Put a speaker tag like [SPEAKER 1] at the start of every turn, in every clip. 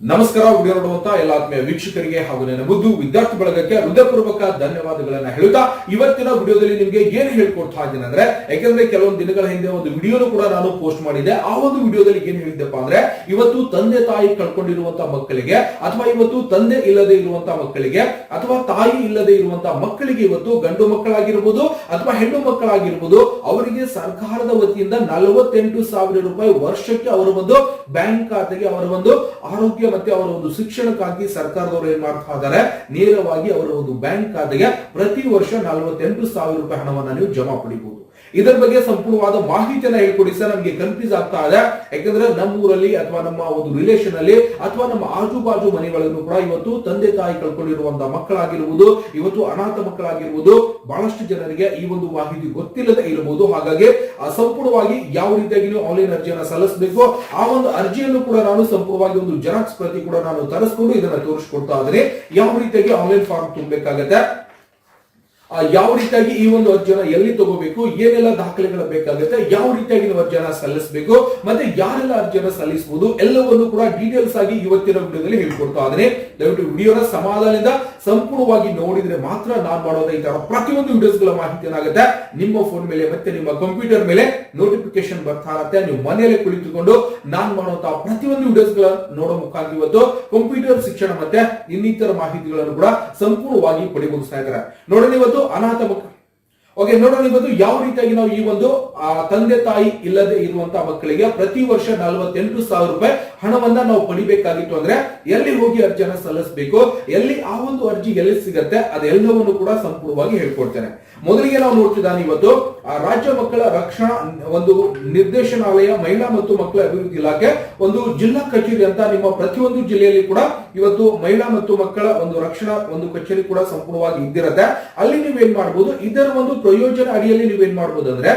[SPEAKER 1] ನಮಸ್ಕಾರ, ವಿಡಿಯೋ ನೋಡುವಂತ ಎಲ್ಲ ಆತ್ಮೀಯ ವೀಕ್ಷಕರಿಗೆ ಹಾಗೂ ನನ್ನ ವಿದ್ಯಾರ್ಥಿ ಬಳಗಕ್ಕೆ ಹೃದಯಪೂರ್ವಕ ಧನ್ಯವಾದಗಳನ್ನ ಹೇಳುತ್ತಾ, ಇವತ್ತಿನ ವಿಡಿಯೋದಲ್ಲಿ ನಿಮಗೆ ಏನು ಹೇಳ್ಕೊಡ್ತಾ ಇದ್ದೀನಿ ಅಂದ್ರೆ, ಯಾಕಂದ್ರೆ ಕೆಲವೊಂದು ದಿನಗಳ ಹಿಂದೆ ಒಂದು ವಿಡಿಯೋನು ಕೂಡ ನಾನು ಪೋಸ್ಟ್ ಮಾಡಿದೆ ಆ ಒಂದು ವಿಡಿಯೋದಲ್ಲಿ ಏನ್ ಹೇಳಿದ್ದೆಪ್ಪ ಅಂದ್ರೆ, ಇವತ್ತು ತಂದೆ ತಾಯಿ ಕಳ್ಕೊಂಡಿರುವಂತಹ ಮಕ್ಕಳಿಗೆ ಅಥವಾ ಇವತ್ತು ತಂದೆ ಇಲ್ಲದೆ ಇರುವಂತಹ ಮಕ್ಕಳಿಗೆ ಅಥವಾ ತಾಯಿ ಇಲ್ಲದೆ ಇರುವಂತಹ ಮಕ್ಕಳಿಗೆ ಇವತ್ತು ಗಂಡು ಮಕ್ಕಳಾಗಿರ್ಬೋದು ಅಥವಾ ಹೆಣ್ಣು ಮಕ್ಕಳಾಗಿರ್ಬೋದು, ಅವರಿಗೆ ಸರ್ಕಾರದ ವತಿಯಿಂದ ನಲವತ್ತೆಂಟು ಸಾವಿರ ರೂಪಾಯಿ ವರ್ಷಕ್ಕೆ ಅವರ ಒಂದು ಬ್ಯಾಂಕ್ ಖಾತೆಗೆ ಅವರ ಒಂದು ಆರೋಗ್ಯ ಮತ್ತೆ ಅವರ ಒಂದು ಶಿಕ್ಷಣಕ್ಕಾಗಿ ಸರ್ಕಾರದವರು ಏನ್ ಮಾಡ್ತಾ ಇದ್ದಾರೆ, ನೇರವಾಗಿ ಅವರ ಒಂದು ಬ್ಯಾಂಕ್ ಖಾತೆಗೆ ಪ್ರತಿ ವರ್ಷ ನಲವತ್ತೆಂಟು ಸಾವಿರ ರೂಪಾಯಿ ಹಣವನ್ನ ನೀವು ಜಮಾ ಪಡಿಬಹುದು ಇದರ ಬಗ್ಗೆ ಸಂಪೂರ್ಣವಾದ ಮಾಹಿತಿಯನ್ನ ಹೇಳ್ಕೊಡಿ ಸರ್, ನಮಗೆ ಕನ್ಫ್ಯೂಸ್ ಆಗ್ತಾ ಇದೆ. ಯಾಕಂದ್ರೆ ನಮ್ಮ ಊರಲ್ಲಿ ಅಥವಾ ನಮ್ಮ ಒಂದು ರಿಲೇಷನ್ ಅಲ್ಲಿ ಅಥವಾ ನಮ್ಮ ಆಜು ಬಾಜು ಮನೆಗಳನ್ನು ಕೂಡ ಇವತ್ತು ತಂದೆ ತಾಯಿ ಕಳ್ಕೊಂಡಿರುವಂತಹ ಮಕ್ಕಳಾಗಿರುವುದು ಇವತ್ತು ಅನಾಥ ಮಕ್ಕಳಾಗಿರುವುದು ಬಹಳಷ್ಟು ಜನರಿಗೆ ಒಂದು ಮಾಹಿತಿ ಗೊತ್ತಿಲ್ಲದೆ ಇರಬಹುದು. ಹಾಗಾಗಿ ಸಂಪೂರ್ಣವಾಗಿ ಯಾವ ರೀತಿಯಾಗಿ ನೀವು ಆನ್ಲೈನ್ ಅರ್ಜಿಯನ್ನು ಸಲ್ಲಿಸಬೇಕು. ಆ ಒಂದು ಅರ್ಜಿಯನ್ನು ಕೂಡ ನಾನು ಸಂಪೂರ್ಣವಾಗಿ ಒಂದು ಜೆರಾಕ್ಸ್ ಪ್ರತಿ ಕೂಡ ನಾನು ತರಿಸ್ಕೊಂಡು ಇದನ್ನ ತೋರಿಸ್ಕೊಡ್ತಾ ಇದ್ದೇನೆ. ಯಾವ ರೀತಿಯಾಗಿ ಆನ್ಲೈನ್ ಫಾರ್ಮ್ ತುಂಬಬೇಕಾಗತ್ತೆ? ಯಾವ ರೀತಿಯಾಗಿ ಈ ಒಂದು ಅರ್ಜಿಯನ್ನ ಎಲ್ಲಿ ತಗೋಬೇಕು, ಏನೆಲ್ಲ ದಾಖಲೆಗಳು ಬೇಕಾಗುತ್ತೆ, ಯಾವ ರೀತಿಯಾಗಿ ನಾವು ಅರ್ಜಿಯನ್ನ ಸಲ್ಲಿಸಬೇಕು, ಮತ್ತೆ ಯಾರೆಲ್ಲ ಅರ್ಜಿಯನ್ನ ಸಲ್ಲಿಸಬಹುದು ಎಲ್ಲವನ್ನು ಕೂಡ ಡೀಟೇಲ್ಸ್ ಆಗಿ ಇವತ್ತಿನ ವಿಡಿಯೋದಲ್ಲಿ ಹೇಳ್ಕೊಡ್ತಾ ಆದರೆ ದಯವಿಟ್ಟು ವಿಡಿಯೋನ ಸಮಾಧಾನದಿಂದ ಸಂಪೂರ್ಣವಾಗಿ ನೋಡಿದ್ರೆ ಮಾತ್ರ ನಾನು ಮಾಡೋದ ಈ ತರ ಪ್ರತಿಯೊಂದು ವಿಡಿಯೋಸ್ಗಳ ಮಾಹಿತಿ ಏನಾಗುತ್ತೆ, ನಿಮ್ಮ ಫೋನ್ ಮೇಲೆ ಮತ್ತೆ ನಿಮ್ಮ ಕಂಪ್ಯೂಟರ್ ಮೇಲೆ ನೋಟಿಫಿಕೇಶನ್ ಬರ್ತಾ ಇರುತ್ತೆ. ನೀವು ಮನೆಯಲ್ಲೇ ಕುಳಿತುಕೊಂಡು ನಾನು ಮಾಡುವಂತಹ ಪ್ರತಿಯೊಂದು ವಿಡಿಯೋಸ್ಗಳ ನೋಡೋ ಮುಖಾಂತರ ಇವತ್ತು ಕಂಪ್ಯೂಟರ್ ಶಿಕ್ಷಣ ಮತ್ತೆ ಇನ್ನಿತರ ಮಾಹಿತಿಗಳನ್ನು ಕೂಡ ಸಂಪೂರ್ಣವಾಗಿ ಪಡಿಬಹುದು ಸ್ನೇಹಿತರೆ ನೋಡೋಣ ಇವತ್ತು ಅನಾಥ ಮಕ್ಕಳು ಓಕೆ ನೋಡೋಣ ಇವತ್ತು ಯಾವ ರೀತಿಯಾಗಿ ನಾವು ಈ ಒಂದು ತಂದೆ ತಾಯಿ ಇಲ್ಲದೆ ಇರುವಂತಹ ಮಕ್ಕಳಿಗೆ ಪ್ರತಿ ವರ್ಷ ನಲವತ್ತೆಂಟು ಸಾವಿರ ರೂಪಾಯಿ ಹಣವನ್ನ ನಾವು ಪಡಿಬೇಕಾಗಿತ್ತು ಅಂದ್ರೆ ಎಲ್ಲಿ ಹೋಗಿ ಅರ್ಜಿಯನ್ನ ಸಲ್ಲಿಸಬೇಕು, ಎಲ್ಲಿ ಆ ಒಂದು ಅರ್ಜಿ ಎಲ್ಲಿ ಸಿಗತ್ತೆ ಅದೆಲ್ಲವನ್ನು ಕೂಡ ಸಂಪೂರ್ಣವಾಗಿ ಹೇಳ್ಕೊಡ್ತೇನೆ. ಮೊದಲಿಗೆ ನಾವು ನೋಡ್ತಿದ್ದಾನೆ ಇವತ್ತು ರಾಜ್ಯ ಮಕ್ಕಳ ರಕ್ಷಣಾ ಒಂದು ನಿರ್ದೇಶನಾಲಯ, ಮಹಿಳಾ ಮತ್ತು ಮಕ್ಕಳ ಅಭಿವೃದ್ಧಿ ಇಲಾಖೆ, ಒಂದು ಜಿಲ್ಲಾ ಕಚೇರಿ ಅಂತ ನಿಮ್ಮ ಪ್ರತಿಯೊಂದು ಜಿಲ್ಲೆಯಲ್ಲಿ ಕೂಡ ಇವತ್ತು ಮಹಿಳಾ ಮತ್ತು ಮಕ್ಕಳ ಒಂದು ರಕ್ಷಣಾ ಒಂದು ಕಚೇರಿ ಕೂಡ ಸಂಪೂರ್ಣವಾಗಿ ಇದ್ದಿರತ್ತೆ. ಅಲ್ಲಿ ನೀವೇನ್ ಮಾಡಬಹುದು ಇದರ ಒಂದು ಪ್ರಯೋಜನ ಅಡಿಯಲ್ಲಿ ನೀವೇನ್ ಮಾಡ್ಬೋದು ಅಂದ್ರೆ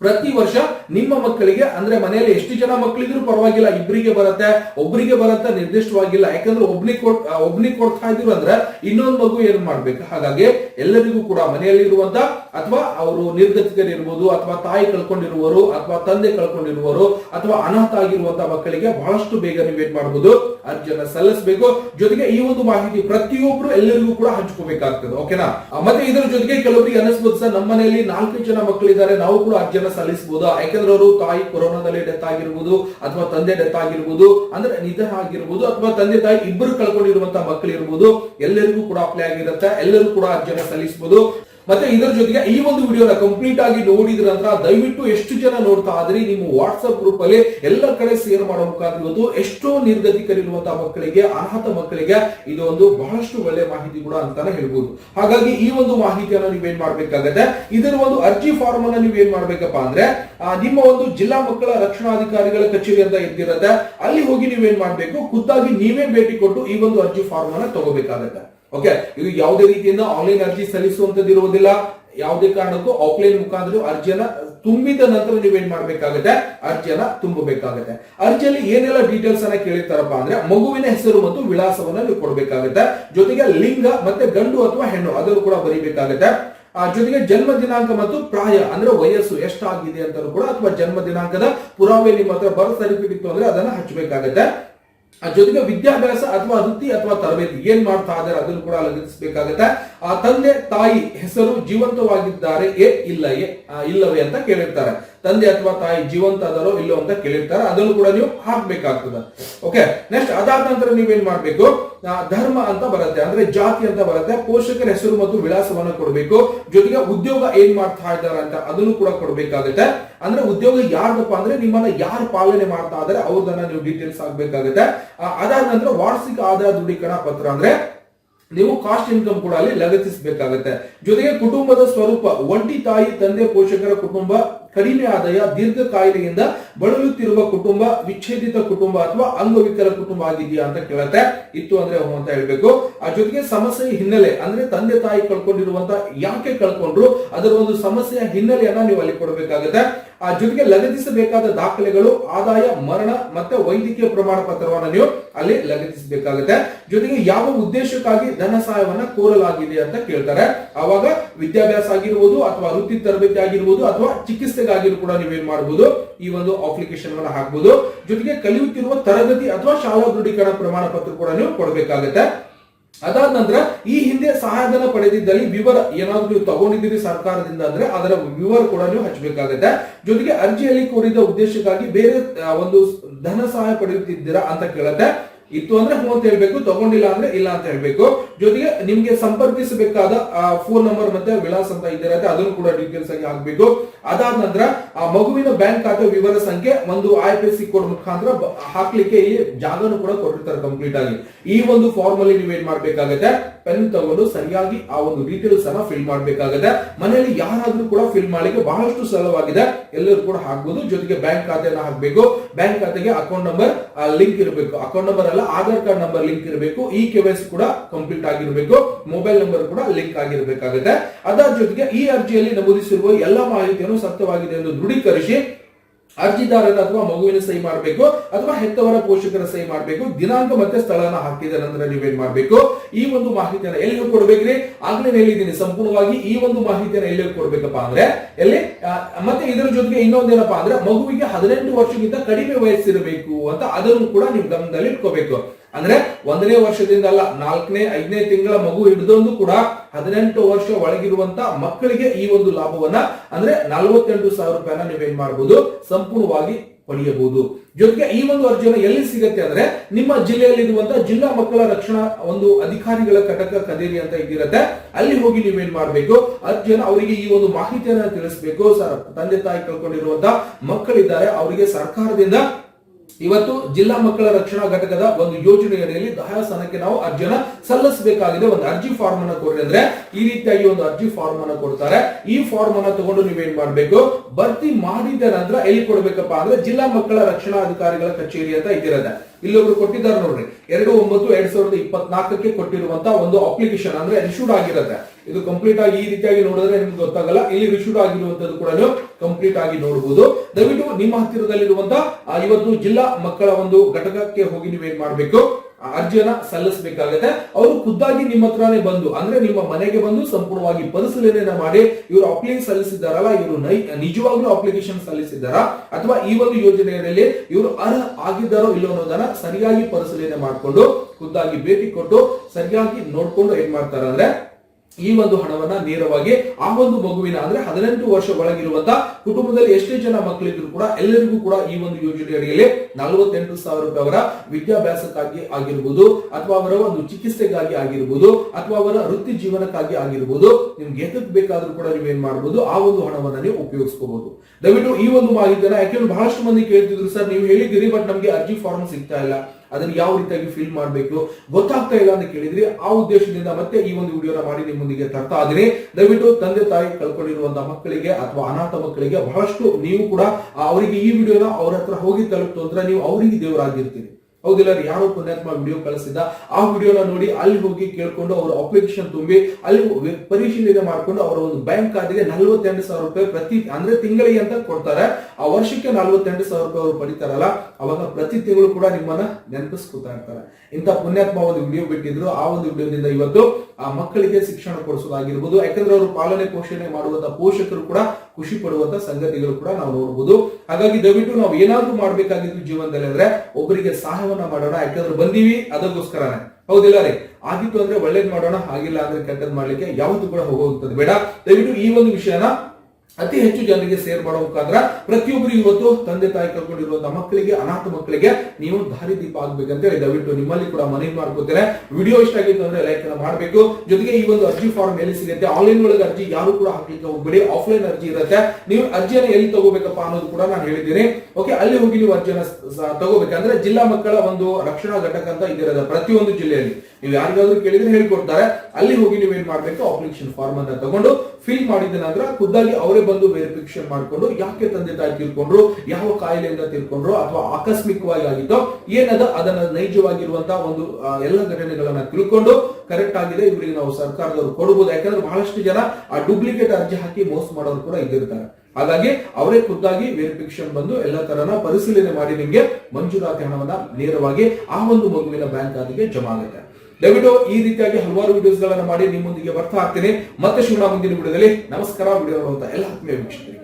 [SPEAKER 1] ಪ್ರತಿ ವರ್ಷ ನಿಮ್ಮ ಮಕ್ಕಳಿಗೆ, ಅಂದ್ರೆ ಮನೆಯಲ್ಲಿ ಎಷ್ಟು ಜನ ಮಕ್ಕಳಿದ್ರು ಪರವಾಗಿಲ್ಲ ಇಬ್ಬರಿಗೆ ಬರುತ್ತೆ ಒಬ್ಬರಿಗೆ ಬರುತ್ತೆ ನಿರ್ದಿಷ್ಟವಾಗಿಲ್ಲ. ಯಾಕಂದ್ರೆ ಒಬ್ನಿಗೆ ಕೊಟ್ ಒಬ್ನಿಗೆ ಕೊಡ್ತಾ ಇದ್ರು ಅಂದ್ರೆ ಇನ್ನೊಂದು ಮಗು ಏನ್ ಮಾಡ್ಬೇಕು? ಹಾಗಾಗಿ ಎಲ್ಲರಿಗೂ ಕೂಡ ಮನೆಯಲ್ಲಿ ಇರುವಂತ, ಅಥವಾ ಅವರು ನಿರ್ಗತಿಕರಿರ್ಬೋದು, ಅಥವಾ ತಾಯಿ ಕಳ್ಕೊಂಡಿರುವವರು, ಅಥವಾ ತಂದೆ ಕಳ್ಕೊಂಡಿರುವವರು, ಅಥವಾ ಅನಾಥ ಆಗಿರುವಂತ ಮಕ್ಕಳಿಗೆ ಬಹಳಷ್ಟು ಬೇಗ ನೀವೇನ್ ಮಾಡಬಹುದು ಅರ್ಜಿಯನ್ನ ಸಲ್ಲಿಸಬೇಕು. ಜೊತೆಗೆ ಈ ಒಂದು ಮಾಹಿತಿ ಪ್ರತಿಯೊಬ್ರು ಎಲ್ಲರಿಗೂ ಕೂಡ ಹಂಚ್ಕೋಬೇಕಾಗ್ತದೆ. ಓಕೆನಾ? ಮತ್ತೆ ಇದರ ಜೊತೆಗೆ ಕೆಲವರಿಗೆ ಅನಿಸ್ಬೋದು ಸರ್ ನಮ್ಮ ಮನೆಯಲ್ಲಿ ನಾಲ್ಕು ಜನ ಮಕ್ಕಳಿದ್ದಾರೆ, ನಾವು ಕೂಡ ಅರ್ಜಿಯನ್ನ ಸಲ್ಲಿಸಬಹುದು. ಯಾಕಂದ್ರೆ ಅವರು ತಾಯಿ ಕೊರೋನಾದಲ್ಲಿ ಡೆತ್ ಆಗಿರ್ಬೋದು ಅಥವಾ ತಂದೆ ಡೆತ್ ಆಗಿರ್ಬೋದು, ಅಂದ್ರೆ ನಿಧನ ಆಗಿರ್ಬೋದು ಅಥವಾ ತಂದೆ ತಾಯಿ ಇಬ್ಬರು ಕಳ್ಕೊಂಡಿರುವಂತಹ ಮಕ್ಕಳು ಇರ್ಬೋದು ಎಲ್ಲರಿಗೂ ಕೂಡ ಅಪ್ಲೈ ಆಗಿರುತ್ತೆ. ಎಲ್ಲರೂ ಕೂಡ ಅರ್ಜಿಯನ್ನು ಸಲ್ಲಿಸಬಹುದು. ಮತ್ತೆ ಇದರ ಜೊತೆಗೆ ಈ ಒಂದು ವಿಡಿಯೋನ ಕಂಪ್ಲೀಟ್ ಆಗಿ ನೋಡಿದ್ರ ನಂತರ ದಯವಿಟ್ಟು ಎಷ್ಟು ಜನ ನೋಡ್ತಾ ಆದ್ರೆ ನಿಮ್ಮ ವಾಟ್ಸ್ಆಪ್ ಗ್ರೂಪ್ ಅಲ್ಲಿ ಎಲ್ಲ ಕಡೆ ಶೇರ್ ಮಾಡೋ ಮುಖಾಂತರ ಎಷ್ಟೋ ನಿರ್ಗತಿಕರಿರುವಂತಹ ಮಕ್ಕಳಿಗೆ, ಅರ್ಹತ ಮಕ್ಕಳಿಗೆ ಇದು ಒಂದು ಬಹಳಷ್ಟು ಒಳ್ಳೆ ಮಾಹಿತಿ ಕೂಡ ಅಂತಾನೆ ಹೇಳ್ಬೋದು. ಹಾಗಾಗಿ ಈ ಒಂದು ಮಾಹಿತಿಯನ್ನ ನೀವೇನ್ ಮಾಡ್ಬೇಕಾಗತ್ತೆ, ಇದರ ಒಂದು ಅರ್ಜಿ ಫಾರ್ಮ್ ಅನ್ನ ನೀವೇನ್ ಮಾಡ್ಬೇಕಪ್ಪ ಅಂದ್ರೆ ನಿಮ್ಮ ಒಂದು ಜಿಲ್ಲಾ ಮಕ್ಕಳ ರಕ್ಷಣಾಧಿಕಾರಿಗಳ ಕಚೇರಿ ಅಂತ ಎದ್ದಿರತ್ತೆ ಅಲ್ಲಿ ಹೋಗಿ ನೀವೇನ್ ಮಾಡ್ಬೇಕು, ಖುದ್ದಾಗಿ ನೀವೇ ಭೇಟಿ ಕೊಟ್ಟು ಈ ಒಂದು ಅರ್ಜಿ ಫಾರ್ಮ್ ಅನ್ನ ತಗೋಬೇಕಾಗತ್ತೆ. ಓಕೆ ಇದು ಯಾವುದೇ ರೀತಿಯಿಂದ ಆನ್ಲೈನ್ ಅರ್ಜಿ ಸಲ್ಲಿಸುವಂತದ್ದು ಇರುವುದಿಲ್ಲ. ಯಾವುದೇ ಕಾರಣಕ್ಕೂ ಆಫ್ಲೈನ್ ಮುಖಾಂತರ ಅರ್ಜಿಯನ್ನ ತುಂಬಿದ ನಂತರ ನೀವೇನ್ ಮಾಡ್ಬೇಕಾಗತ್ತೆ? ಅರ್ಜಿಯನ್ನ ತುಂಬಬೇಕಾಗತ್ತೆ. ಅರ್ಜಿಯಲ್ಲಿ ಏನೆಲ್ಲ ಡೀಟೇಲ್ಸ್ ಅನ್ನ ಕೇಳಿರ್ತಾರಪ್ಪ ಅಂದ್ರೆ ಮಗುವಿನ ಹೆಸರು ಮತ್ತು ವಿಳಾಸವನ್ನ ನೀವು ಕೊಡಬೇಕಾಗತ್ತೆ. ಜೊತೆಗೆ ಲಿಂಗ ಮತ್ತೆ ಗಂಡು ಅಥವಾ ಹೆಣ್ಣು, ಅದನ್ನು ಕೂಡ ಬರೀಬೇಕಾಗತ್ತೆ. ಆ, ಜೊತೆಗೆ ಜನ್ಮ ದಿನಾಂಕ ಮತ್ತು ಪ್ರಾಯ ಅಂದ್ರೆ ವಯಸ್ಸು ಎಷ್ಟಾಗಿದೆ ಅಂತ ಕೂಡ ಅಥವಾ ಜನ್ಮ ದಿನಾಂಕದ ಪುರಾವೆ ನಿಮ್ಮ ಹತ್ರ ಬರ್ತ್ ಸರ್ಟಿಫಿಕೇಟ್ ಅಂದ್ರೆ ಅದನ್ನ ಹಚ್ಚಬೇಕಾಗತ್ತೆ. ಜೊತೆಗೆ ವಿದ್ಯಾಭ್ಯಾಸ ಅಥವಾ ವೃತ್ತಿ ಅಥವಾ ತರಬೇತಿ ಏನ್ ಮಾಡ್ತಾ ಇದ್ದಾರೆ ಅದನ್ನು ಕೂಡ ಲಗತ್ತಿಸಬೇಕಾಗತ್ತೆ ಆ ತಂದೆ ತಾಯಿ ಹೆಸರು ಜೀವಂತವಾಗಿದ್ದಾರೆ ಏ ಇಲ್ಲ ಏ ಆ, ಇಲ್ಲವೇ ಅಂತ ಕೇಳಿರ್ತಾರೆ. ತಂದೆ ಅಥವಾ ತಾಯಿ ಜೀವಂತ ಅದಾರೋ ಇಲ್ಲೋ ಅಂತ ಕೇಳಿರ್ತಾರೆ, ಅದನ್ನು ಕೂಡ ನೀವು ಹಾಕ್ಬೇಕಾಗ್ತದೆ. ಓಕೆ ನೆಕ್ಸ್ಟ್ ಅದಾದ ನಂತರ ನೀವೇನ್ ಮಾಡ್ಬೇಕು? ಧರ್ಮ ಅಂತ ಬರುತ್ತೆ, ಅಂದ್ರೆ ಜಾತಿ ಅಂತ ಬರುತ್ತೆ, ಪೋಷಕರ ಹೆಸರು ಮತ್ತು ವಿಳಾಸವನ್ನು ಕೊಡಬೇಕು. ಜೊತೆಗೆ ಉದ್ಯೋಗ ಏನ್ ಮಾಡ್ತಾ ಇದ್ದಾರೆ ಅಂತ ಅದನ್ನು ಕೂಡ ಕೊಡಬೇಕಾಗುತ್ತೆ. ಅಂದ್ರೆ ಉದ್ಯೋಗ ಯಾರ್ದಪ್ಪ ಅಂದ್ರೆ ನಿಮ್ಮನ್ನ ಯಾರು ಪಾಲನೆ ಮಾಡ್ತಾ ಇದ್ದಾರೆ, ಅವ್ರದನ್ನ ನೀವು ಡೀಟೇಲ್ಸ್ ಆಗ್ಬೇಕಾಗುತ್ತೆ ಅದಾದ ನಂತರ ವಾರ್ಷಿಕ ಆದಾಯ ದೃಢೀಕರಣ ಪತ್ರ ಅಂದ್ರೆ ನೀವು ಕಾಸ್ಟ್ ಇನ್ಕಮ್ ಕೂಡ ಅಲ್ಲಿ ಲಗತ್ತಿಸಬೇಕಾಗುತ್ತೆ. ಜೊತೆಗೆ ಕುಟುಂಬದ ಸ್ವರೂಪ, ಒಂಟಿ ತಾಯಿ, ತಂದೆ, ಪೋಷಕರ ಕುಟುಂಬ ಕಡಿಮೆ ಆದಾಯ ದೀರ್ಘ ಕಾಯಿಲೆಯಿಂದ ಬಳಲುತ್ತಿರುವ ಕುಟುಂಬ, ವಿಚ್ಛೇದಿತ ಕುಟುಂಬ ಅಥವಾ ಅಂಗವಿಕಲ ಕುಟುಂಬ ಆಗಿದೆಯಾ ಅಂತ ಕೇಳುತ್ತೆ. ಇತ್ತು ಅಂದ್ರೆ ಹ್ಞೂ ಅಂತ ಹೇಳ್ಬೇಕು. ಆ ಜೊತೆಗೆ ಸಮಸ್ಯೆ ಹಿನ್ನೆಲೆ ಅಂದ್ರೆ ತಂದೆ ತಾಯಿ ಕಳ್ಕೊಂಡಿರುವಂತ ಯಾಕೆ ಕಳ್ಕೊಂಡ್ರು? ಅದರ ಒಂದು ಸಮಸ್ಯೆಯ ಹಿನ್ನೆಲೆಯನ್ನ ನೀವು ಅಲ್ಲಿ ಕೊಡಬೇಕಾಗುತ್ತೆ. ಆ ಜೊತೆಗೆ ಲಗತ್ತಿಸಬೇಕಾದ ದಾಖಲೆಗಳು, ಆದಾಯ, ಮರಣ ಮತ್ತೆ ವೈದ್ಯಕೀಯ ಪ್ರಮಾಣ ಪತ್ರವನ್ನು ನೀವು ಅಲ್ಲಿ ಲಗತ್ತಿಸಬೇಕಾಗುತ್ತೆ. ಜೊತೆಗೆ ಯಾವ ಉದ್ದೇಶಕ್ಕಾಗಿ ಧನ ಸಹಾಯವನ್ನ ಕೋರಲಾಗಿದೆ ಅಂತ ಕೇಳ್ತಾರೆ. ಆವಾಗ ವಿದ್ಯಾಭ್ಯಾಸ ಆಗಿರ್ಬೋದು ಅಥವಾ ವೃತ್ತಿ ತರಬೇತಿ ಆಗಿರ್ಬೋದು ಅಥವಾ ಚಿಕಿತ್ಸೆ ಚಿಕಿತ್ಸೆಗಾಗಿ ಕೂಡ ನೀವೇನ್ ಮಾಡಬಹುದು ಈ ಒಂದು ಅಪ್ಲಿಕೇಶನ್ ಗಳನ್ನ ಹಾಕಬಹುದು ಜೊತೆಗೆ ಕಲಿಯುತ್ತಿರುವ ತರಗತಿ ಅಥವಾ ಶಾಲಾ ದೃಢೀಕರಣ ಪ್ರಮಾಣ ಪತ್ರ ಕೂಡ ನೀವು ಕೊಡಬೇಕಾಗತ್ತೆ. ಅದಾದ ನಂತರ ಈ ಹಿಂದೆ ಸಹಾಯಧನ ಪಡೆದಿದ್ದಲ್ಲಿ ವಿವರ ಏನಾದ್ರು ನೀವು ತಗೊಂಡಿದ್ದೀರಿ ಸರ್ಕಾರದಿಂದ ಅಂದ್ರೆ ಅದರ ವಿವರ ಕೂಡ ನೀವು ಹಚ್ಚಬೇಕಾಗತ್ತೆ. ಜೊತೆಗೆ ಅರ್ಜಿಯಲ್ಲಿ ಕೋರಿದ ಉದ್ದೇಶಕ್ಕಾಗಿ ಬೇರೆ ಒಂದು ಧನ ಸಹಾಯ ಪಡೆಯುತ್ತಿದ್ದೀರಾ ಅಂತ ಕೇಳತ್ತೆ. ಇತ್ತು ಅಂದ್ರೆ ಹ್ಞೂ ಅಂತ ಹೇಳ್ಬೇಕು, ತಗೊಂಡಿಲ್ಲ ಅಂದ್ರೆ ಇಲ್ಲ ಅಂತ ಹೇಳ್ಬೇಕು. ಜೊತೆಗೆ ನಿಮ್ಗೆ ಸಂಪರ್ಕಿಸಬೇಕಾದ ಫೋನ್ ನಂಬರ್ ಮತ್ತೆ ವಿಳಾಸ ಅಂತ ಇದಿರತ್ತೆ ಅದನ್ನು ಕೂಡ ಡೀಟೇಲ್ಸ್ ಆಗಿ ಹಾಕ್ಬೇಕು. ಅದಾದ ನಂತರ, ಆ, ಮಗುವಿನ ಬ್ಯಾಂಕ್ ಖಾತೆ ವಿವರ ಸಂಖ್ಯೆ ಒಂದು ಐ ಪಿ ಸಿ ಕೋಡ್ ಮುಖಾಂತರ ಹಾಕ್ಲಿಕ್ಕೆ ಇಲ್ಲಿ ಜಾಗನು ಕೂಡ ಕೊಟ್ಟಿರ್ತಾರೆ ಕಂಪ್ಲೀಟ್ ಆಗಿ. ಈ ಒಂದು ಫಾರ್ಮ್ ಅಲ್ಲಿ ನೀವೇನ್ ಮಾಡ್ಬೇಕಾಗತ್ತೆ? ಪೆನ್ ತಗೊಂಡು ಸರಿಯಾಗಿ ಆ ಒಂದು ಡೀಟೇಲ್ಸ್ ಅನ್ನ ಫಿಲ್ ಮಾಡ್ಬೇಕಾಗತ್ತೆ. ಮನೆಯಲ್ಲಿ ಯಾರಾದ್ರೂ ಕೂಡ ಫಿಲ್ ಮಾಡ್ಲಿಕ್ಕೆ ಬಹಳಷ್ಟು ಸರಳವಾಗಿದೆ. ಎಲ್ಲರೂ ಕೂಡ ಹಾಕ್ಬೋದು. ಜೊತೆಗೆ ಬ್ಯಾಂಕ್ ಖಾತೆಯನ್ನು ಹಾಕ್ಬೇಕು. ಬ್ಯಾಂಕ್ ಖಾತೆಗೆ ಅಕೌಂಟ್ ನಂಬರ್ ಲಿಂಕ್ ಇರಬೇಕು. ಅಕೌಂಟ್ ನಂಬರ್ ಅಲ್ಲ, ಆಧಾರ್ ಕಾರ್ಡ್ ನಂಬರ್ ಲಿಂಕ್ ಇರಬೇಕು, ಈ ಕೆವೈಸಿ ಕೂಡ ಕಂಪ್ಲೀಟ್ ಆಗಿರಬೇಕು, ಮೊಬೈಲ್ ನಂಬರ್ ಕೂಡ ಲಿಂಕ್ ಆಗಿರಬೇಕಾಗುತ್ತೆ. ಅದರ ಜೊತೆಗೆ ಈ ಅರ್ಜಿಯಲ್ಲಿ ನಮೂದಿಸಿರುವ ಎಲ್ಲ ಮಾಹಿತಿಯನ್ನು ಸತ್ಯವಾಗಿದೆ ಎಂದು ದೃಢೀಕರಿಸಿ ಅರ್ಜಿದಾರರ ಅಥವಾ ಮಗುವಿನ ಸಹಿ ಮಾಡಬೇಕು ಅಥವಾ ಹೆತ್ತವರ ಪೋಷಕರ ಸಹಿ ಮಾಡಬೇಕು, ದಿನಾಂಕ ಮತ್ತೆ ಸ್ಥಳನ ಹಾಕಿದ ನಂತರ ನೀವೇನ್ ಮಾಡಬೇಕು? ಈ ಒಂದು ಮಾಹಿತಿಯನ್ನು ಎಲ್ಲಿ ಕೊಡ್ಬೇಕ್ರಿ? ಆಗ್ಲೇ ಹೇಳಿದ್ದೀನಿ ಸಂಪೂರ್ಣವಾಗಿ ಈ ಒಂದು ಮಾಹಿತಿಯನ್ನು ಎಲ್ಲಿ ಕೊಡ್ಬೇಕಪ್ಪ ಅಂದ್ರೆ, ಎಲ್ಲಿ? ಮತ್ತೆ ಇದರ ಜೊತೆಗೆ ಇನ್ನೊಂದೇನಪ್ಪಾ ಅಂದ್ರೆ, ಮಗುವಿಗೆ ಹದಿನೆಂಟು ವರ್ಷಕ್ಕಿಂತ ಕಡಿಮೆ ವಯಸ್ಸಿರಬೇಕು ಅಂತ ಅದನ್ನು ಕೂಡ ನೀವು ಗಮನದಲ್ಲಿ ಇಟ್ಕೋಬೇಕು ಅಂದ್ರೆ ಒಂದನೇ ವರ್ಷದಿಂದ ಅಲ್ಲ, ನಾಲ್ಕನೇ, ಐದನೇ ತಿಂಗಳ ಮಗು ಹಿಡಿದೊಂದು ಕೂಡ ಹದಿನೆಂಟು ವರ್ಷ ಒಳಗಿರುವಂತ ಮಕ್ಕಳಿಗೆ ಈ ಒಂದು ಲಾಭವನ್ನ ಅಂದ್ರೆ ನಲವತ್ತೆಂಟು ಸಾವಿರ ರೂಪಾಯಿನ ನೀವೇನ್ ಮಾಡಬಹುದು ಸಂಪೂರ್ಣವಾಗಿ ಪಡೆಯಬಹುದು. ಜೊತೆಗೆ ಈ ಒಂದು ಅರ್ಜಿಯನ್ನು ಎಲ್ಲಿ ಸಿಗತ್ತೆ ಅಂದ್ರೆ ನಿಮ್ಮ ಜಿಲ್ಲೆಯಲ್ಲಿರುವಂತಹ ಜಿಲ್ಲಾ ಮಕ್ಕಳ ರಕ್ಷಣಾ ಒಂದು ಅಧಿಕಾರಿಗಳ ಘಟಕ ಕದೇರಿ ಅಂತ ಇದ್ದಿರತ್ತೆ. ಅಲ್ಲಿ ಹೋಗಿ ನೀವೇನ್ ಮಾಡ್ಬೇಕು? ಅರ್ಜಿಯನ್ನು ಅವರಿಗೆ ಈ ಒಂದು ಮಾಹಿತಿಯನ್ನ ತಿಳಿಸಬೇಕು. ತಂದೆ ತಾಯಿ ಕಳ್ಕೊಂಡಿರುವಂತಹ ಮಕ್ಕಳಿದ್ದಾರೆ, ಅವರಿಗೆ ಸರ್ಕಾರದಿಂದ ಇವತ್ತು ಜಿಲ್ಲಾ ಮಕ್ಕಳ ರಕ್ಷಣಾ ಘಟಕದ ಒಂದು ಯೋಜನೆಯಡಿಯಲ್ಲಿ ದಯಾಸನಕ್ಕೆ ನಾವು ಅರ್ಜಿಯನ್ನ ಸಲ್ಲಿಸಬೇಕಾಗಿದೆ. ಒಂದು ಅರ್ಜಿ ಫಾರ್ಮ್ ಅನ್ನ ಕೊಡ್ರಿ ಅಂದ್ರೆ ಈ ರೀತಿಯಾಗಿ ಒಂದು ಅರ್ಜಿ ಫಾರ್ಮ್ ಅನ್ನ ಕೊಡ್ತಾರೆ. ಈ ಫಾರ್ಮ್ ಅನ್ನ ತಗೊಂಡು ನೀವೇನ್ ಮಾಡ್ಬೇಕು? ಭರ್ತಿ ಮಾಡಿದ ನಂತರ ಎಲ್ಲಿ ಕೊಡ್ಬೇಕಪ್ಪ ಅಂದ್ರೆ ಜಿಲ್ಲಾ ಮಕ್ಕಳ ರಕ್ಷಣಾ ಅಧಿಕಾರಿಗಳ ಕಚೇರಿ ಅಂತ ಇದಿರತ್ತೆ ಇಲ್ಲೊಬ್ರು ಕೊಟ್ಟಿದ್ದಾರೆ ನೋಡ್ರಿ. ಎರಡು ಒಂಬತ್ತು ಎರಡ್ ಸಾವಿರದ ಇಪ್ಪತ್ನಾಲ್ಕಕ್ಕೆ ಕೊಟ್ಟಿರುವಂತ ಒಂದು ಅಪ್ಲಿಕೇಶನ್ ಅಂದ್ರೆ ರಿಶೂಡ್ ಆಗಿರುತ್ತೆ. ಇದು ಕಂಪ್ಲೀಟ್ ಆಗಿ ಈ ರೀತಿಯಾಗಿ ನೋಡಿದ್ರೆ ನಿಮ್ಗೆ ಗೊತ್ತಾಗಲ್ಲ. ಇಲ್ಲಿ ರಿಶೂಡ್ ಆಗಿರುವಂತದ್ದು ಕೂಡ ನೀವು ಕಂಪ್ಲೀಟ್ ಆಗಿ ನೋಡಬಹುದು ದಯವಿಟ್ಟು ನಿಮ್ಮ ಹತ್ತಿರದಲ್ಲಿರುವಂತ ಇವತ್ತು ಜಿಲ್ಲಾ ಮಕ್ಕಳ ಒಂದು ಘಟಕಕ್ಕೆ ಹೋಗಿ ನೀವೇನ್ ಮಾಡ್ಬೇಕು? ಅರ್ಜಿಯನ್ನ ಸಲ್ಲಿಸಬೇಕಾಗುತ್ತೆ. ಅವರು ಖುದ್ದಾಗಿ ನಿಮ್ಮ ಹತ್ರನೇ ಬಂದು, ಅಂದ್ರೆ ನಿಮ್ಮ ಮನೆಗೆ ಬಂದು ಸಂಪೂರ್ಣವಾಗಿ ಪರಿಶೀಲನೆ ಮಾಡಿ, ಇವರು ಅಪ್ಲಿಕೇಶನ್ ಸಲ್ಲಿಸಿದ್ದಾರಲ್ಲ, ಇವರು ನಿಜವಾಗ್ಲೂ ಅಪ್ಲಿಕೇಶನ್ ಸಲ್ಲಿಸಿದ್ದಾರಾ? ಅಥವಾ ಈ ಒಂದು ಯೋಜನೆಯಲ್ಲಿ ಇವರು ಅರ್ಹ ಆಗಿದ್ದಾರೋ ಇಲ್ಲೋ ಅನ್ನೋದನ್ನ ಸರಿಯಾಗಿ ಪರಿಶೀಲನೆ ಮಾಡಿಕೊಂಡು, ಖುದ್ದಾಗಿ ಭೇಟಿ ಕೊಟ್ಟು, ಸರಿಯಾಗಿ ನೋಡ್ಕೊಂಡು ಏನ್ ಮಾಡ್ತಾರ ಅಂದ್ರೆ ಈ ಒಂದು ಹಣವನ್ನ ನೇರವಾಗಿ ಆ ಒಂದು ಮಗುವಿನ ಅಂದ್ರೆ ಹದಿನೆಂಟು ವರ್ಷ ಒಳಗಿರುವಂತ ಕುಟುಂಬದಲ್ಲಿ ಎಷ್ಟೇ ಜನ ಮಕ್ಕಳಿದ್ರು ಕೂಡ ಎಲ್ಲರಿಗೂ ಕೂಡ ಈ ಒಂದು ಯೋಜನೆ ಅಡಿಯಲ್ಲಿ ನಲವತ್ತೆಂಟು ಸಾವಿರ ರೂಪಾಯಿ ಅವರ ವಿದ್ಯಾಭ್ಯಾಸಕ್ಕಾಗಿ ಆಗಿರ್ಬೋದು, ಅಥವಾ ಅವರ ಒಂದು ಚಿಕಿತ್ಸೆಗಾಗಿ ಆಗಿರ್ಬೋದು, ಅಥವಾ ಅವರ ವೃತ್ತಿ ಜೀವನಕ್ಕಾಗಿ ಆಗಿರ್ಬೋದು, ನಿಮ್ಗೆ ಎತ್ತಕ್ ಬೇಕಾದ್ರೂ ಕೂಡ ನೀವೇನ್ ಮಾಡಬಹುದು ಆ ಒಂದು ಹಣವನ್ನ ನೀವು ಉಪಯೋಗಿಸ್ಕೋಬಹುದು ದಯವಿಟ್ಟು ಈ ಒಂದು ಮಾಹಿತಿಯನ್ನ ಯಾಕೆಂದ್ರೆ ಬಹಳಷ್ಟು ಮಂದಿ ಕೇಳ್ತಿದ್ರು ಸರ್, ನೀವು ಹೇಳಿದ್ದೀರಿ ಬಟ್ ನಮ್ಗೆ ಅರ್ಜಿ ಫಾರ್ಮ್ ಸಿಗ್ತಾ ಇಲ್ಲ. ಅದನ್ನ ಯಾವ ರೀತಿಯಾಗಿ ಫಿಲ್ ಮಾಡಬೇಕು? ಗೊತ್ತಾಗ್ತಾ ಇಲ್ಲ ಅಂತ ಕೇಳಿದ್ರಿ. ಆ ಉದ್ದೇಶದಿಂದ ಮತ್ತೆ ಈ ಒಂದು ವಿಡಿಯೋನ ಮಾಡಿ ನಿಮ್ಮೊಂದಿಗೆ ತರ್ತಾ ಇದೀನಿ. ದಯವಿಟ್ಟು ತಂದೆ ತಾಯಿ ಕಳ್ಕೊಂಡಿರುವಂತಹ ಮಕ್ಕಳಿಗೆ ಅಥವಾ ಅನಾಥ ಮಕ್ಕಳಿಗೆ ಬಹಳಷ್ಟು ನೀವು ಕೂಡ ಅವರಿಗೆ ಈ ವಿಡಿಯೋನ ಅವ್ರ ಹತ್ರ ಹೋಗಿ ತಲುಪ್ತು ಅಂದ್ರೆ ನೀವು ಅವರಿಗೆ ದೇವರಾಗಿರ್ತೀರಿ ಹೌದಿಲ್ಲ ಯಾರು ಪುಣ್ಯಾತ್ಮ ವಿಡಿಯೋ ಕಳಿಸಿದ್ದ, ಆ ವಿಡಿಯೋನ ನೋಡಿ ಅಲ್ಲಿ ಹೋಗಿ ಕೇಳ್ಕೊಂಡು ಅವರು ಅಪ್ಲಿಕೇಶನ್ ತುಂಬಿ, ಅಲ್ಲಿ ಪರಿಶೀಲನೆ ಮಾಡ್ಕೊಂಡು ಅವರ ಒಂದು ಬ್ಯಾಂಕ್ ಖಾತೆಗೆ ನಲವತ್ತೆಂಟು ಸಾವಿರ ರೂಪಾಯಿ ಪ್ರತಿ ಅಂದ್ರೆ ತಿಂಗಳಿಗೆ ಅಂತ ಕೊಡ್ತಾರೆ. ಆ ವರ್ಷಕ್ಕೆ ನಲವತ್ತೆಂಟು ಸಾವಿರ ರೂಪಾಯಿ ಅವರು ಪಡಿತಾರಲ್ಲ ಅವಾಗ ಪ್ರತಿ ತಿಂಗಳು ಕೂಡ ನಿಮ್ಮನ್ನ ನೆನಪಿಸ್ಕೊತಾ ಇರ್ತಾರೆ. ಇಂಥ ಪುಣ್ಯಾತ್ಮ ಒಂದು ವಿಡಿಯೋ ಬಿಟ್ಟಿದ್ರು, ಆ ಒಂದು ವಿಡಿಯೋದಿಂದ ಇವತ್ತು ಆ ಮಕ್ಕಳಿಗೆ ಶಿಕ್ಷಣ ಕೊಡಿಸೋದಾಗಿರ್ಬೋದು ಯಾಕಂದ್ರೆ ಅವರು ಪಾಲನೆ ಪೋಷಣೆ ಮಾಡುವಂತ ಪೋಷಕರು ಕೂಡ ಖುಷಿ ಪಡುವಂತ ಸಂಗತಿಗಳು ಕೂಡ ನಾವು ನೋಡಬಹುದು ಹಾಗಾಗಿ ದಯವಿಟ್ಟು ನಾವು ಏನಾದ್ರೂ ಮಾಡ್ಬೇಕಾಗಿದ್ದು ಜೀವನದಲ್ಲಿ ಅಂದ್ರೆ ಒಬ್ಬರಿಗೆ ಸಹಾಯವನ್ನ ಮಾಡೋಣ, ಯಾಕಂದ್ರೆ ಬಂದೀವಿ, ಅದಕ್ಕೋಸ್ಕರನೇ. ಹೌದಿಲ್ಲ ರೀ ಆಗಿತ್ತು ಅಂದ್ರೆ ಒಳ್ಳೇದ್ ಮಾಡೋಣ ಆಗಿಲ್ಲ ಅಂದ್ರೆ ಕೆಟ್ಟದ್ ಮಾಡ್ಲಿಕ್ಕೆ ಯಾವ್ದು ಕೂಡ ಹೋಗುವಂತದ್ದು ಬೇಡ. ದಯವಿಟ್ಟು ಈ ಒಂದು ವಿಷಯನ ಅತಿ ಹೆಚ್ಚು ಜನರಿಗೆ ಸೇರ್ ಮಾಡೋ ಮುಖಾಂತರ ಪ್ರತಿಯೊಬ್ಬರು ಇವತ್ತು ತಂದೆ ತಾಯಿ ಕಳ್ಕೊಂಡಿರುವಂತಹ ಮಕ್ಕಳಿಗೆ, ಅನಾಥ ಮಕ್ಕಳಿಗೆ ನೀವು ದಾರಿ ದೀಪ ಆಗ್ಬೇಕಂತ ಹೇಳಿ ದಯವಿಟ್ಟು ನಿಮ್ಮಲ್ಲಿ ಕೂಡ ಮನವಿ ಮಾಡ್ಕೋತೇನೆ. ವಿಡಿಯೋ ಇಷ್ಟ ಆಗಿತ್ತು ಅಂದ್ರೆ ಲೈಕ್ ಅನ್ನ ಮಾಡಬೇಕು. ಜೊತೆಗೆ ಈ ಒಂದು ಅರ್ಜಿ ಫಾರ್ಮ್ ಎಲ್ಲಿ ಸಿಗುತ್ತೆ? ಆನ್ಲೈನ್ ಒಳಗೆ ಅರ್ಜಿ ಯಾರು ಕೂಡ ಹಾಕ್ಲಿಕ್ಕೆ ಹೋಗ್ಬೇಡಿ. ಆಫ್ಲೈನ್ ಅರ್ಜಿ ಇರುತ್ತೆ. ನೀವು ಅರ್ಜಿಯನ್ನು ಎಲ್ಲಿ ತಗೋಬೇಕಪ್ಪ ಅನ್ನೋದು ಕೂಡ ನಾನು ಹೇಳಿದ್ದೀನಿ. ಓಕೆ ಅಲ್ಲಿ ಹೋಗಿ ನೀವು ಅರ್ಜಿಯನ್ನ ತಗೋಬೇಕಂದ್ರೆ ಜಿಲ್ಲಾ ಮಕ್ಕಳ ಒಂದು ರಕ್ಷಣಾ ಘಟಕ ಅಂತ ಇದಿರೋದು ಪ್ರತಿಯೊಂದು ಜಿಲ್ಲೆಯಲ್ಲಿ. ನೀವು ಯಾರಿಗಾದ್ರೂ ಕೇಳಿದ್ರೆ ಹೇಳ್ಕೊಡ್ತಾರೆ. ಅಲ್ಲಿ ಹೋಗಿ ನೀವೇನ್ ಮಾಡ್ಬೇಕು? ಅಪ್ಲಿಕೇಶನ್ ಫಾರ್ಮ್ ಅನ್ನ ತಗೊಂಡು ಫಿಲ್ ಮಾಡಿದ ನಂತರ ಖುದ್ದಾಗಿ ಅವರೇ ಬಂದು ವೆರಿಫಿಕೇಶನ್ ಮಾಡ್ಕೊಂಡು ಯಾಕೆ ತಂದೆ ತಾಯಿ ತಿಳ್ಕೊಂಡ್ರು ಯಾವ ಕಾಯಿಲೆಯಿಂದ ತಿಳ್ಕೊಂಡ್ರು ಅಥವಾ ಆಕಸ್ಮಿಕವಾಗಿ ಆಗಿತ್ತೋ ಏನದ ಅದನ್ನ ನೈಜವಾಗಿರುವಂತಹ ಒಂದು ಎಲ್ಲ ಘಟನೆಗಳನ್ನ ತಿಳ್ಕೊಂಡು ಕರೆಕ್ಟ್ ಆಗಿದೆ. ಇವರಿಗೆ ನಾವು ಸರ್ಕಾರದವರು ಕೊಡಬಹುದು ಯಾಕಂದ್ರೆ ಬಹಳಷ್ಟು ಜನ ಆ ಡೂಪ್ಲಿಕೇಟ್ ಅರ್ಜಿ ಹಾಕಿ ಮೋಸ ಮಾಡೋರು ಕೂಡ ಇದ್ದಿರ್ತಾರೆ. ಹಾಗಾಗಿ ಅವರೇ ಖುದ್ದಾಗಿ ವೆರಿಫಿಕೇಶನ್ ಬಂದು ಎಲ್ಲ ತರನ ಪರಿಶೀಲನೆ ಮಾಡಿ ನಿಮಗೆ ಮಂಜೂರಾತಿ ಹಣವನ್ನ ನೇರವಾಗಿ ಆ ಒಂದು ಮಗುವಿನ ಬ್ಯಾಂಕ್ ಖಾತೆಗೆ ಜಮಾ ಆಗುತ್ತೆ. ದಯವಿಟ್ಟು ಈ ರೀತಿಯಾಗಿ ಹಲವಾರು ವಿಡಿಯೋಸ್ ಗಳನ್ನ ಮಾಡಿ ನಿಮ್ಮೊಂದಿಗೆ ಬರ್ತಾ ಆಗ್ತೇನೆ ಮತ್ತೆ ಶಿವನ ಮುಂದಿನ ವಿಡಿಯೋದಲ್ಲಿ ನಮಸ್ಕಾರ, ವಿಡಿಯೋ ಎಲ್ಲ ಆತ್ಮೀಯ ವೀಕ್ಷಕರಿಗೆ